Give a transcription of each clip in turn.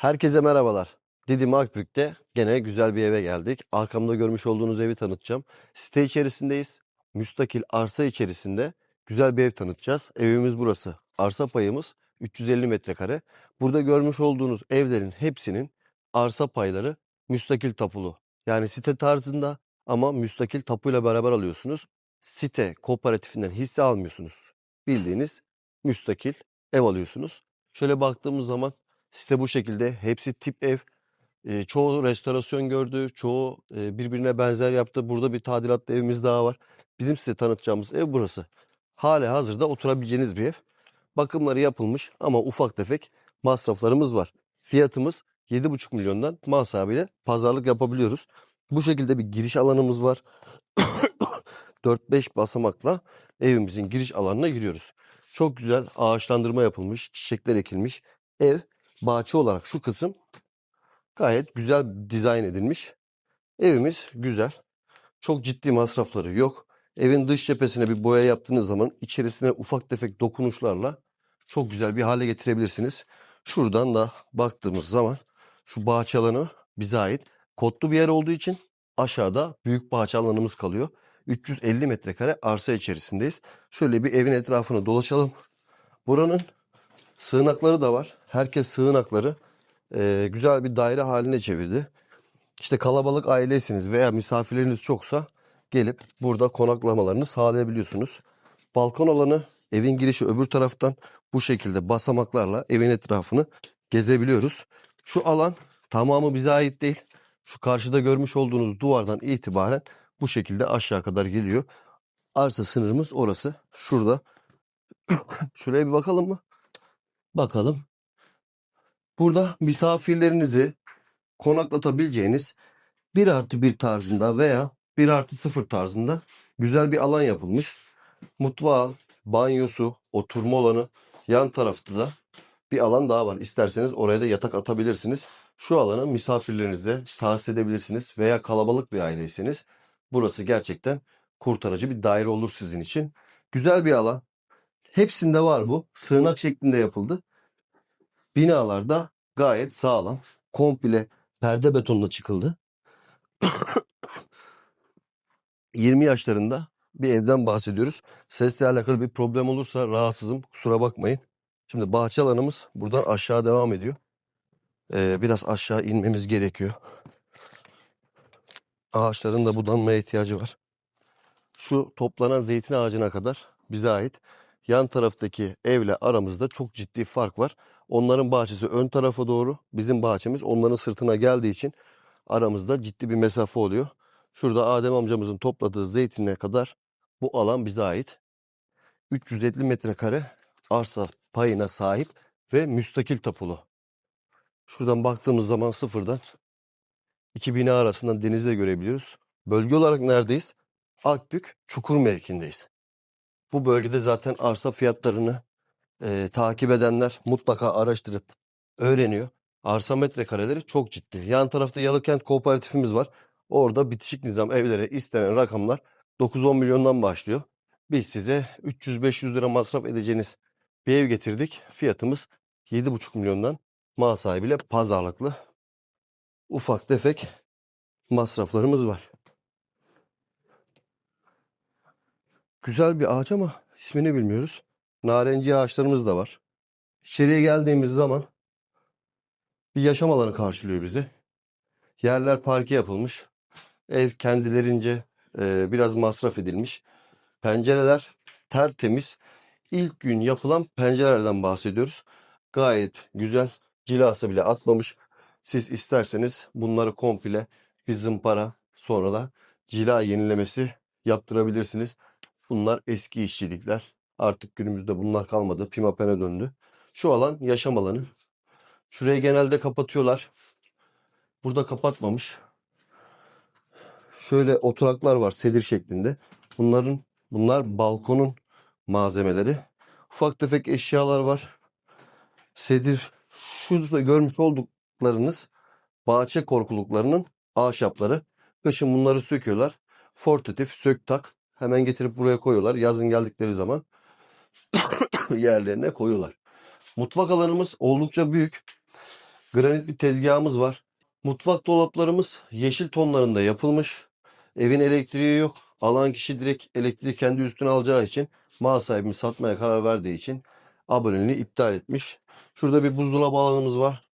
Herkese merhabalar. Didim Akbük'te gene güzel bir eve geldik. Arkamda görmüş olduğunuz evi tanıtacağım. Site içerisindeyiz. Müstakil arsa içerisinde güzel bir ev tanıtacağız. Evimiz burası. Arsa payımız 350 metrekare. Burada görmüş olduğunuz evlerin hepsinin arsa payları müstakil tapulu. Yani site tarzında ama müstakil tapuyla beraber alıyorsunuz. Site kooperatifinden hisse almıyorsunuz. Bildiğiniz müstakil ev alıyorsunuz. Şöyle baktığımız zaman Site bu şekilde. Hepsi tip ev. Eee, çoğu restorasyon gördü. Çoğu eee, birbirine benzer yaptı. Burada bir tadilatlı evimiz daha var. Bizim size tanıtacağımız ev burası. Hâlâ hazırda oturabileceğiniz bir ev. Bakımları yapılmış ama ufak tefek masraflarımız var. Fiyatımız 7,5 milyondan mal pazarlık yapabiliyoruz. Bu şekilde bir giriş alanımız var. 4-5 basamakla evimizin giriş alanına giriyoruz. Çok güzel ağaçlandırma yapılmış, çiçekler ekilmiş. Ev bahçe olarak şu kısım gayet güzel dizayn edilmiş. Evimiz güzel. Çok ciddi masrafları yok. Evin dış cephesine bir boya yaptığınız zaman içerisine ufak tefek dokunuşlarla çok güzel bir hale getirebilirsiniz. Şuradan da baktığımız zaman şu bahçe alanı bize ait. Kotlu bir yer olduğu için aşağıda büyük bahçe alanımız kalıyor. 350 metrekare arsa içerisindeyiz. Şöyle bir evin etrafını dolaşalım. Buranın Sığınakları da var. Herkes sığınakları eee, güzel bir daire haline çevirdi. İşte kalabalık aileyseniz veya misafirleriniz çoksa gelip burada konaklamalarını sağlayabiliyorsunuz. Balkon alanı evin girişi öbür taraftan bu şekilde basamaklarla evin etrafını gezebiliyoruz. Şu alan tamamı bize ait değil. Şu karşıda görmüş olduğunuz duvardan itibaren bu şekilde aşağı kadar geliyor. Arsa sınırımız orası. Şurada. Şuraya bir bakalım mı? Bakalım. Burada misafirlerinizi konaklatabileceğiniz 1 artı 1 tarzında veya 1 artı 0 tarzında güzel bir alan yapılmış. Mutfağı, banyosu, oturma alanı, yan tarafta da bir alan daha var. İsterseniz oraya da yatak atabilirsiniz. Şu alanı misafirlerinize tahsis edebilirsiniz veya kalabalık bir aileyseniz burası gerçekten kurtarıcı bir daire olur sizin için. Güzel bir alan. Hepsinde var bu. Sığınak şeklinde yapıldı. Binalarda gayet sağlam. Komple perde betonla çıkıldı. 20 yaşlarında bir evden bahsediyoruz. Sesle alakalı bir problem olursa rahatsızım. Kusura bakmayın. Şimdi bahçe alanımız buradan aşağı devam ediyor. Ee, biraz aşağı inmemiz gerekiyor. Ağaçların da budanmaya ihtiyacı var. Şu toplanan zeytin ağacına kadar bize ait. Yan taraftaki evle aramızda çok ciddi fark var. Onların bahçesi ön tarafa doğru, bizim bahçemiz onların sırtına geldiği için aramızda ciddi bir mesafe oluyor. Şurada Adem amcamızın topladığı zeytine kadar bu alan bize ait. 350 metrekare arsa payına sahip ve müstakil tapulu. Şuradan baktığımız zaman sıfırdan iki bina arasından denizi de görebiliyoruz. Bölge olarak neredeyiz? Akbük Çukur mevkindeyiz. Bu bölgede zaten arsa fiyatlarını e, takip edenler mutlaka araştırıp öğreniyor. Arsa metrekareleri çok ciddi. Yan tarafta Yalıkent Kooperatifimiz var. Orada bitişik nizam evlere istenen rakamlar 9-10 milyondan başlıyor. Biz size 300-500 lira masraf edeceğiniz bir ev getirdik. Fiyatımız 7,5 milyondan mal sahibiyle pazarlıklı. Ufak tefek masraflarımız var. Güzel bir ağaç ama ismini bilmiyoruz. Narenci ağaçlarımız da var. İçeriye geldiğimiz zaman bir yaşam alanı karşılıyor bizi. Yerler parke yapılmış. Ev kendilerince e, biraz masraf edilmiş. Pencereler tertemiz. İlk gün yapılan pencerelerden bahsediyoruz. Gayet güzel. Cilası bile atmamış. Siz isterseniz bunları komple bir zımpara sonra da cila yenilemesi yaptırabilirsiniz. Bunlar eski işçilikler. Artık günümüzde bunlar kalmadı. Pimapen'e döndü. Şu alan yaşam alanı. Şurayı genelde kapatıyorlar. Burada kapatmamış. Şöyle oturaklar var sedir şeklinde. Bunların bunlar balkonun malzemeleri. Ufak tefek eşyalar var. Sedir şurada görmüş olduklarınız bahçe korkuluklarının ahşapları. Kışın bunları söküyorlar. Fortatif sök tak hemen getirip buraya koyuyorlar. Yazın geldikleri zaman yerlerine koyuyorlar. Mutfak alanımız oldukça büyük. Granit bir tezgahımız var. Mutfak dolaplarımız yeşil tonlarında yapılmış. Evin elektriği yok. Alan kişi direkt elektriği kendi üstüne alacağı için mal sahibimiz satmaya karar verdiği için aboneliğini iptal etmiş. Şurada bir buzdolabı alanımız var.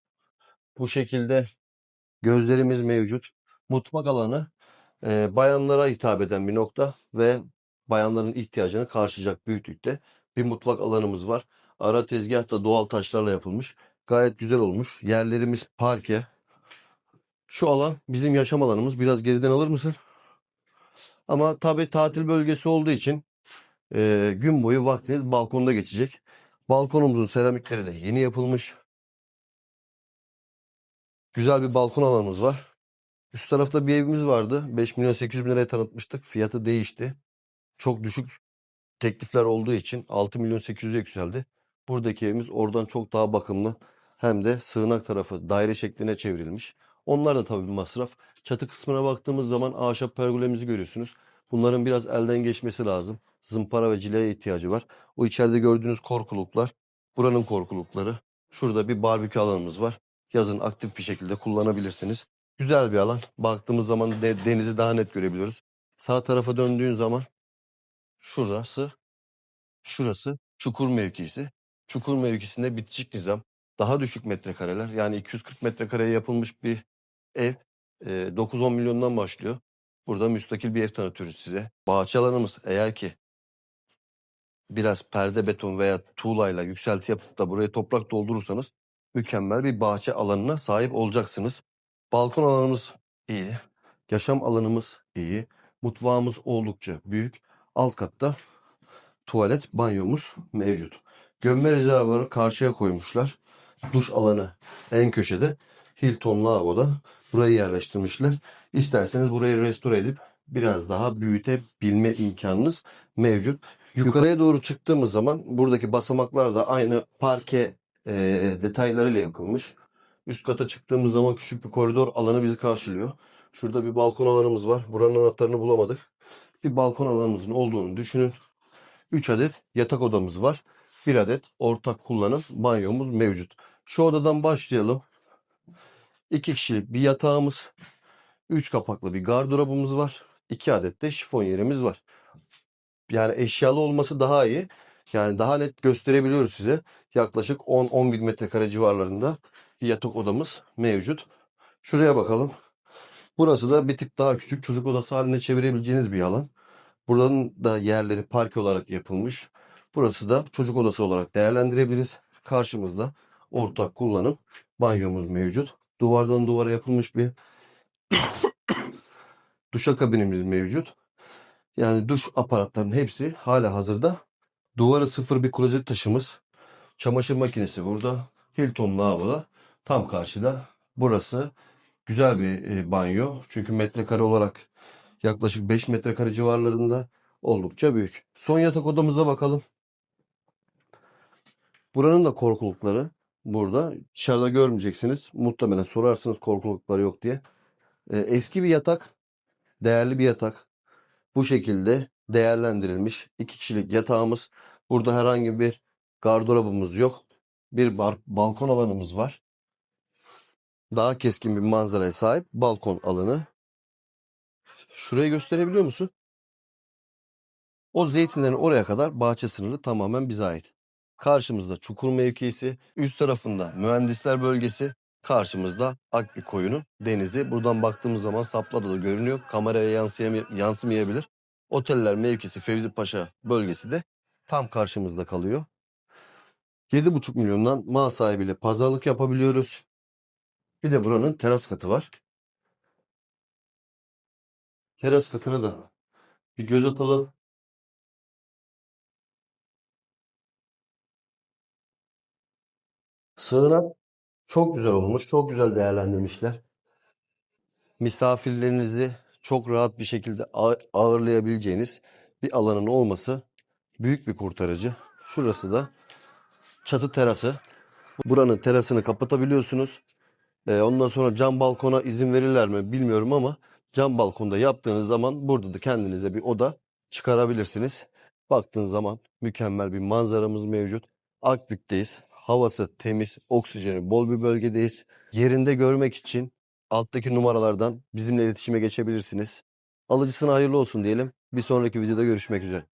Bu şekilde gözlerimiz mevcut. Mutfak alanı e, bayanlara hitap eden bir nokta ve bayanların ihtiyacını karşılayacak büyüklükte bir mutfak alanımız var. Ara tezgah da doğal taşlarla yapılmış. Gayet güzel olmuş. Yerlerimiz parke. Şu alan bizim yaşam alanımız. Biraz geriden alır mısın? Ama tabii tatil bölgesi olduğu için e, gün boyu vaktiniz balkonda geçecek. Balkonumuzun seramikleri de yeni yapılmış. Güzel bir balkon alanımız var. Üst tarafta bir evimiz vardı. 5 milyon 800 bin liraya tanıtmıştık. Fiyatı değişti. Çok düşük teklifler olduğu için 6 milyon 800'e yükseldi. Buradaki evimiz oradan çok daha bakımlı. Hem de sığınak tarafı daire şekline çevrilmiş. Onlar da tabii bir masraf. Çatı kısmına baktığımız zaman ahşap pergolemizi görüyorsunuz. Bunların biraz elden geçmesi lazım. Zımpara ve cileye ihtiyacı var. O içeride gördüğünüz korkuluklar buranın korkulukları. Şurada bir barbekü alanımız var. Yazın aktif bir şekilde kullanabilirsiniz. Güzel bir alan. Baktığımız zaman de- denizi daha net görebiliyoruz. Sağ tarafa döndüğün zaman şurası, şurası çukur mevkisi. Çukur mevkisinde bitişik nizam. Daha düşük metrekareler. Yani 240 metrekareye yapılmış bir ev. e, 9-10 milyondan başlıyor. Burada müstakil bir ev tanıtıyoruz size. Bahçe alanımız eğer ki biraz perde beton veya tuğlayla yükselti yapıp da buraya toprak doldurursanız mükemmel bir bahçe alanına sahip olacaksınız. Balkon alanımız iyi. Yaşam alanımız iyi. Mutfağımız oldukça büyük. Alt katta tuvalet, banyomuz mevcut. Gömme rezervuarı karşıya koymuşlar. Duş alanı en köşede. Hilton lavaboda burayı yerleştirmişler. İsterseniz burayı restore edip biraz daha büyütebilme imkanınız mevcut. Yukarıya doğru çıktığımız zaman buradaki basamaklar da aynı parke e, detaylarıyla yapılmış. Üst kata çıktığımız zaman küçük bir koridor alanı bizi karşılıyor. Şurada bir balkon alanımız var. Buranın anahtarını bulamadık. Bir balkon alanımızın olduğunu düşünün. 3 adet yatak odamız var. 1 adet ortak kullanım banyomuz mevcut. Şu odadan başlayalım. 2 kişilik bir yatağımız. 3 kapaklı bir gardırobumuz var. 2 adet de şifon yerimiz var. Yani eşyalı olması daha iyi. Yani daha net gösterebiliyoruz size. Yaklaşık 10-11 metrekare civarlarında bir yatak odamız mevcut. Şuraya bakalım. Burası da bir tık daha küçük çocuk odası haline çevirebileceğiniz bir alan. Buranın da yerleri park olarak yapılmış. Burası da çocuk odası olarak değerlendirebiliriz. Karşımızda ortak kullanım banyomuz mevcut. Duvardan duvara yapılmış bir duşakabinimiz mevcut. Yani duş aparatlarının hepsi hala hazırda. Duvara sıfır bir klozet taşımız. Çamaşır makinesi burada. Hilton lavaboda. Tam karşıda. Burası güzel bir e, banyo. Çünkü metrekare olarak yaklaşık 5 metrekare civarlarında oldukça büyük. Son yatak odamıza bakalım. Buranın da korkulukları burada. Dışarıda görmeyeceksiniz. Muhtemelen sorarsınız korkulukları yok diye. E, eski bir yatak. Değerli bir yatak. Bu şekilde değerlendirilmiş. iki kişilik yatağımız. Burada herhangi bir gardırobumuz yok. Bir bar- balkon alanımız var. Daha keskin bir manzaraya sahip balkon alanı. Şurayı gösterebiliyor musun? O zeytinlerin oraya kadar bahçe sınırı tamamen bize ait. Karşımızda çukur mevkisi, üst tarafında mühendisler bölgesi, karşımızda Akbük koyunu, denizi. Buradan baktığımız zaman saplarda da görünüyor. Kameraya yansımayabilir. Oteller mevkisi Fevzi Paşa bölgesi de tam karşımızda kalıyor. 7,5 milyondan mal sahibiyle pazarlık yapabiliyoruz. Bir de buranın teras katı var. Teras katına da bir göz atalım. Sığınak çok güzel olmuş. Çok güzel değerlendirmişler. Misafirlerinizi çok rahat bir şekilde ağ- ağırlayabileceğiniz bir alanın olması büyük bir kurtarıcı. Şurası da çatı terası. Buranın terasını kapatabiliyorsunuz. Ee, ondan sonra cam balkona izin verirler mi bilmiyorum ama cam balkonda yaptığınız zaman burada da kendinize bir oda çıkarabilirsiniz. Baktığınız zaman mükemmel bir manzaramız mevcut. Akbük'teyiz. havası temiz, oksijeni bol bir bölgedeyiz. Yerinde görmek için alttaki numaralardan bizimle iletişime geçebilirsiniz. Alıcısına hayırlı olsun diyelim. Bir sonraki videoda görüşmek üzere.